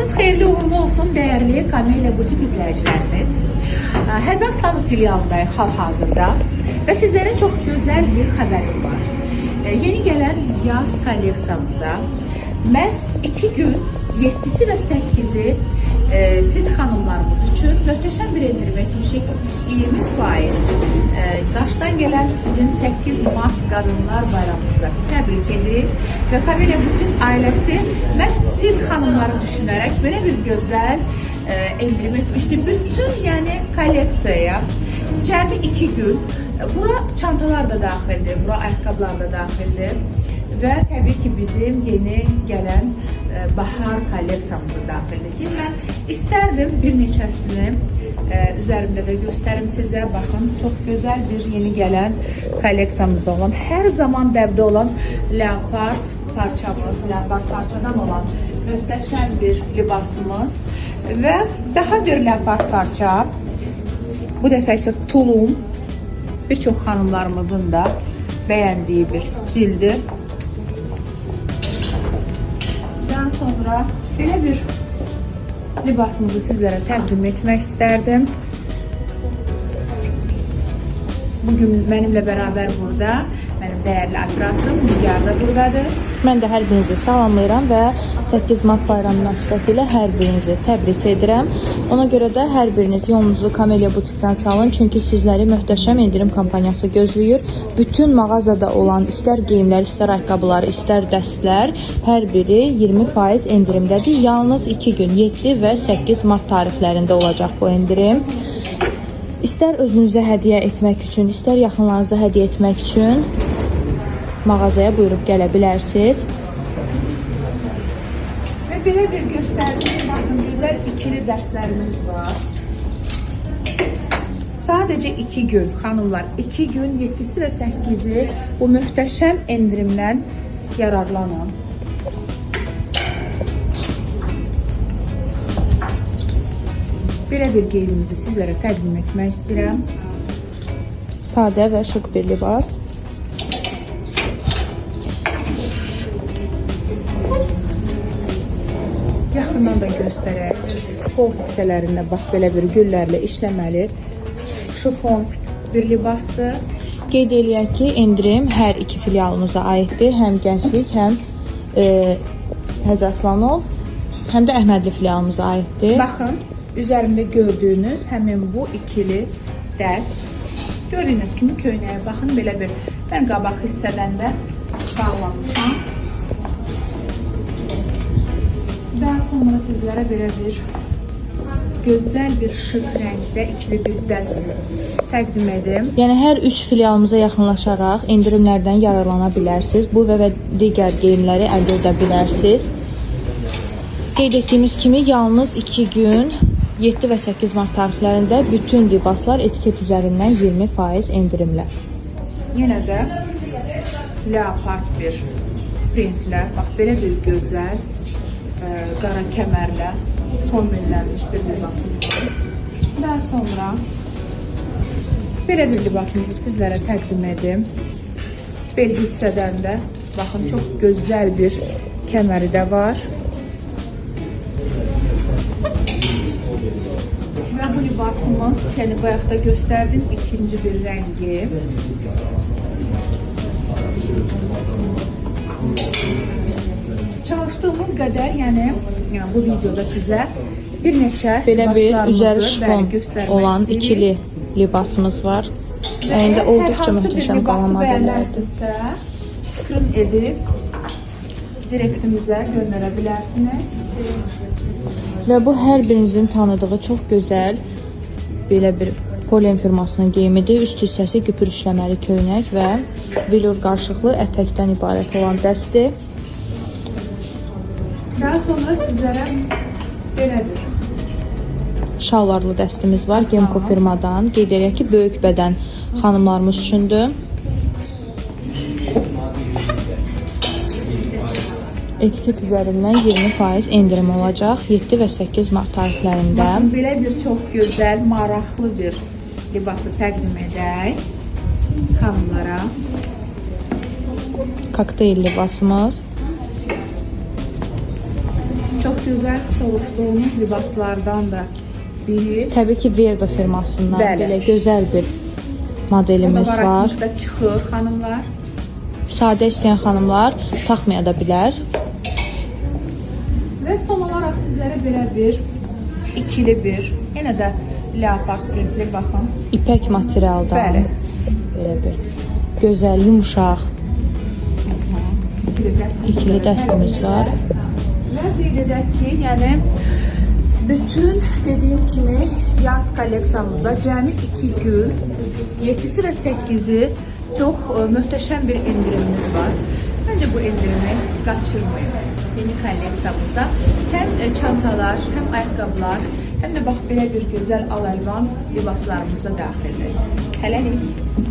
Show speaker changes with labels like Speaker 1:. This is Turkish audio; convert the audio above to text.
Speaker 1: Vaxtınız xeyirli uğurlu olsun değerli Kamelya Butik izləyicilərimiz. Həzər Aslanov filialındayıq hal-hazırda və sizlərə çox gözəl bir xəbərim var. Yeni gələn yaz kolleksiyamıza məhz 2 gün 7-si və 8-i e, siz xanımlarımız üçün möhtəşəm bir endirim etmişik. 20 faiz. E, Daşdan gələn sizin 8 Mart Qadınlar Bayramınızda təbrik edir və Kamelya Butik ailəsi məhz siz xanımları düşünərək belə bir gözəl e, endirim etmişdi. Bütün yəni kolleksiyaya cəmi 2 gün bura çantalar da daxildir, bura ayaqqabılar da daxildir. Və təbii ki, bizim yeni gələn bahar kolleksiyamıza daxildir. Mən istərdim bir neçəsini e, üzərimdə də göstərim sizə. Baxın, çox gözəl bir yeni gələn kolleksiyamızda olan, hər zaman dəbdə olan leopard parçamız, leopard parçadan olan möhtəşəm bir libasımız və daha bir leopard parça. Bu dəfə isə tulum bir çox xanımlarımızın da bəyəndiyi bir stildir. Sonra belə bir libasımızı sizlərə təqdim etmək istərdim. Bugün mənimlə bərabər burada dəyərli operatorum Nigar da buradadır.
Speaker 2: Mən də hər birinizi salamlayıram və 8 Mart bayramı münasibətilə hər birinizi təbrik edirəm. Ona görə də hər biriniz yolunuzu Kamelya butikdən salın, çünki sizləri möhtəşəm endirim kampaniyası gözləyir. Bütün mağazada olan istər geyimlər, istər ayaqqabılar, istər dəstlər hər biri 20% endirimdədir. Yalnız 2 gün 7 və 8 Mart tarixlərində olacaq bu endirim. İstər özünüzə hədiyyə etmək üçün, istər yaxınlarınıza hədiyyə etmək üçün mağazaya buyurub gələ bilərsiniz.
Speaker 1: Və belə bir göstərdiyim baxın gözəl ikili dərslərimiz var. Sadəcə 2 gün xanımlar, 2 gün 7-si və 8-i bu möhtəşəm endirimdən yararlanın. Belə bir geyimimizi sizlərə təqdim etmək istəyirəm.
Speaker 2: Sadə və şık bir libas.
Speaker 1: Yaxından da göstərək. Qol hissələrində bax belə bir güllərlə işləməli şifon bir libasdır.
Speaker 2: Qeyd eləyək ki, endirim hər iki filialımıza aiddir. Həm Gənclik, həm e, Həzrət Aslanov, həm də Əhmədli filialımıza aiddir.
Speaker 1: Baxın, üzərimdə gördüyünüz həmin bu ikili dəst. Gördüyünüz kimi köynəyə baxın, belə bir mən qabaq hissədən də bağlamışam. Daha sonra sizlərə belə bir gözəl bir şık rəngdə ikili bir dəst təqdim edim.
Speaker 2: Yəni hər 3 filialımıza yaxınlaşaraq endirimlərdən yararlana bilərsiniz. Bu və, və digər geyimləri əldə edə bilərsiniz. Qeyd etdiyimiz kimi yalnız 2 gün 7 və 8 mart tarixlərində bütün libaslar etiket üzərindən 20% endirimlə.
Speaker 1: Yenə də leopard bir printlə, bax belə bir gözəl qara kəmərlə kombinlənmiş bir libasımız. Daha sonra belə bir libasımızı sizlərə təqdim edim. Bel hissədən də baxın çox gözəl bir kəməri də var. Və bu libasımız, yəni bayaqda göstərdim ikinci bir rəngi. Çalışdığımız qədər, yəni, yəni bu videoda sizə bir neçə
Speaker 2: Belə bir üzəri şifon olan ikili libasımız var. Əyində olduqca möhtəşəm qalan modellərdir.
Speaker 1: skrin edib direktimizə göndərə bilərsiniz.
Speaker 2: Və bu hər birinizin tanıdığı çox gözəl belə bir Polen firmasının geyimidir. Üst hissəsi güpür işləməli köynək və vilur qarşılıqlı ətəkdən ibarət olan dəstir.
Speaker 1: Daha sonra sizlərə belə bir
Speaker 2: Şalvarlı dəstimiz var Gemco firmadan. Qeyd edək ki, böyük bədən xanımlarımız üçündür. Etiket üzərindən 20% endirim olacaq 7 və 8 mart tarixlərində.
Speaker 1: Belə bir çox gözəl, maraqlı bir libası təqdim edək xanımlara.
Speaker 2: Kokteyl libasımız.
Speaker 1: Çok güzel soruştuğumuz libaslardan da biri.
Speaker 2: Təbii ki, Verdo firmasından
Speaker 1: Bəli.
Speaker 2: belə gözəl bir modelimiz var.
Speaker 1: Baraklıqda çıxır xanımlar.
Speaker 2: Sadə istəyən xanımlar taxmaya da bilər.
Speaker 1: Və son olaraq sizlərə belə bir ikili bir, yenə də leopard printli baxın.
Speaker 2: İpək materialdan.
Speaker 1: Bəli.
Speaker 2: Belə bir gözəl, yumşaq.
Speaker 1: İkili dəst
Speaker 2: İkili dəstimiz var.
Speaker 1: Və edək ki, yəni bütün dediyim kimi yaz kolleksiyamızda cəmi 2 gün 7-si və 8-i çox ə, möhtəşəm bir endirimimiz var. Məncə bu endirimi qaçırmayın. Yeni kolleksiyamızda həm ə, çantalar, həm ayaqqabılar, həm də bax belə bir gözəl al-əlvan libaslarımız da daxildir. Hələlik.